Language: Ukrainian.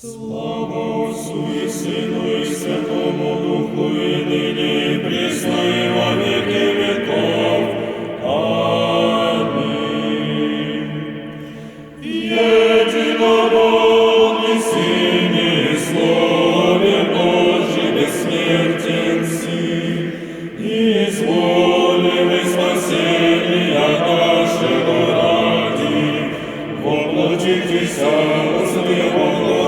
Слава Отцу і Сину, і Святому Духу, і нині, і прісно, і во віки віков. Амінь. Єдино Бог і Син, і Слові Божі, безсмертен Син, і з волі спасіння нашого раді, воплотитися у своєму Господу,